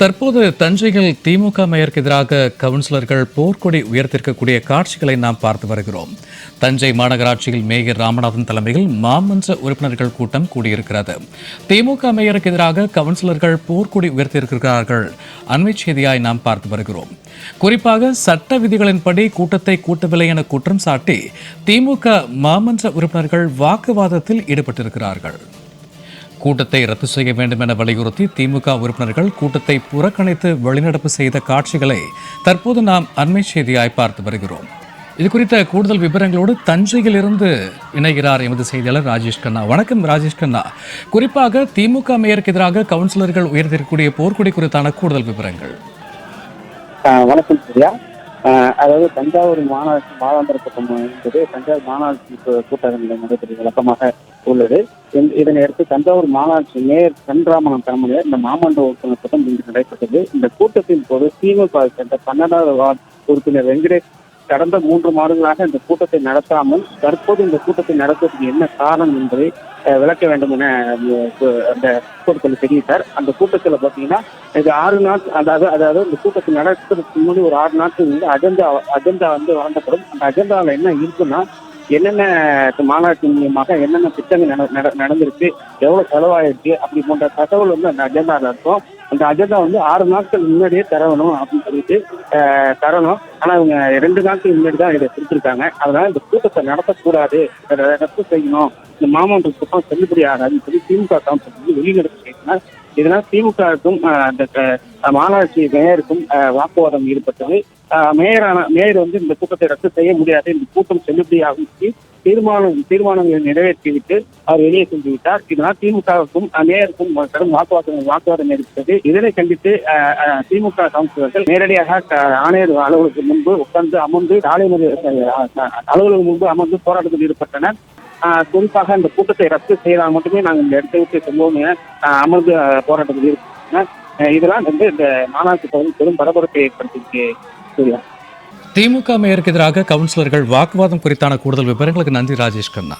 தற்போது தஞ்சையில் திமுக மேயருக்கு எதிராக கவுன்சிலர்கள் போர்க்கொடி உயர்த்திருக்கக்கூடிய காட்சிகளை நாம் பார்த்து வருகிறோம். தஞ்சை மாநகராட்சியில் மேயர் ராமநாதன் தலைமையில் மாமன்ற உறுப்பினர்கள் கூட்டம் கூடியிருக்கிறது. திமுக மேயருக்கு எதிராக கவுன்சிலர்கள் போர்க்கொடி உயர்த்தியிருக்கிறார்கள். அண்மை செய்தியாய் நாம் பார்த்து வருகிறோம். குறிப்பாக சட்ட விதிகளின்படி கூட்டத்தை கூட்டவில்லை என குற்றம் சாட்டி திமுக மாமன்ற உறுப்பினர்கள் வாக்குவாதத்தில் ஈடுபட்டிருக்கிறார்கள். கூட்டத்தை ரத்து செய்ய வேண்டும் என வலியுறுத்தி திமுக உறுப்பினர்கள் கூட்டத்தை புறக்கணித்து வெளிநடப்பு செய்த காட்சிகளை தற்போது நாம் அண்மை செய்தியாய் பார்த்து வருகிறோம். இது குறித்த கூடுதல் விவரங்களோடு தஞ்சையில் இருந்து இணைகிறார் எமது செய்தியாளர் ராஜேஷ் கண்ணா. வணக்கம் ராஜேஷ் கண்ணா. குறிப்பாக திமுக மேயருக்கு எதிராக கவுன்சிலர்கள் உயர்த்திருக்கக்கூடிய போர்க்குடி குறித்தான கூடுதல் விவரங்கள். வணக்கம் அதாவது தஞ்சாவூர் மாநாட்சி மாதாந்திர கூட்டம் என்பது தஞ்சாவூர் மாநாட்சி கூ- கூட்டங்களில் நடைபெறும் வழக்கமாக உள்ளது. இதனையடுத்து இதனை தஞ்சாவூர் மாநாட்சி மேயர் சந்திராமணம் தலைமையில் இந்த மாமன்ற உறுப்பினர் கூட்டம் இன்று நடைபெற்றது. இந்த கூட்டத்தின் போது திமுக வை சேர்ந்த பன்னெண்டாவது வார்டு உறுப்பினர் வெங்கடேஷ் கடந்த மூன்று மாதங்களாக இந்த கூட்டத்தை நடத்தாமல் தற்போது இந்த கூட்டத்தை நடத்துவதற்கு என்ன காரணம் என்பதை விளக்க வேண்டும் என அந்த கூட்டத்தில் தெரிவித்தார். அந்த கூட்டத்தில் பார்த்தீங்கன்னா இது ஆறு நாள் அதாவது அதாவது இந்த கூட்டத்தை நடத்துறதுக்கு முன்னாடி ஒரு ஆறு நாட்கள் வந்து அஜெண்டா அஜெண்டா வந்து வழங்கப்படும். அந்த அஜெண்டாவில் என்ன இருக்குன்னா என்னென்ன மாநாட்டு மூலியமாக என்னென்ன திட்டங்கள் நட- நடந்திருக்கு எவ்வளவு செலவாயிருக்கு அப்படி போன்ற தகவல் வந்து அந்த அஜெண்டாவில் இருக்கும். அந்த அஜெண்டா வந்து ஆறு நாட்கள் முன்னாடியே தரணும் அப்படின்னு சொல்லிட்டு தரணும். ஆனா இவங்க ரெண்டு நாட்கள் முன்னாடி தான் இதை கொடுத்துருக்காங்க. அதனால இந்த கூட்டத்தை நடத்தக்கூடாது. ரத்து செய்யணும். இந்த மாமன்ற கூட்டம் செல்லுபடி ஆகாதுன்னு சொல்லி திமுக கவுன்சில் வந்து வெளிநடப்பு செய்யணும் இதனால் திமுகவுக்கும் அந்த மாநகராட்சி மேயருக்கும் வாக்குவாதம் ஈடுபட்டது. மேயரான மேயர் வந்து இந்த கூட்டத்தை ரத்து செய்ய முடியாது. இந்த கூட்டம் செல்லுபடியாகும் சொல்லி தீர்மானம் தீர்மானங்களை நிறைவேற்றிவிட்டு அவர் வெளியே சென்று விட்டார் இதனால் திமுகவுக்கும் மேயருக்கும் கடும் வாக்குவாதம் வாக்குவாதம் ஏற்பட்டது. இதனை கண்டித்து திமுக கவுன்சிலர்கள் நேரடியாக ஆணையர் அலுவலகத்துக்கு முன்பு உட்கார்ந்து அமர்ந்து சாலை அலுவலகம் முன்பு அமர்ந்து போராட்டத்தில் ஈடுபட்டனர். ஆஹ் குறிப்பாக இந்த கூட்டத்தை ரத்து செய்தால் மட்டுமே நாங்கள் இந்த இடத்தை விட்டு செல்வோம் என ஆஹ் அமர்ந்து போராட்டத்தில் ஈடுபட்டனர். இதெல்லாம் வந்து இந்த மாநாட்டு பகுதி பெரும் பரபரப்பை ஏற்படுத்தியிருக்கு. சூர்யா? திமுக மேயருக்கு எதிராக கவுன்சிலர்கள் வாக்குவாதம் குறித்தான கூடுதல் விவரங்களுக்கு நன்றி ராஜேஷ் கண்ணா.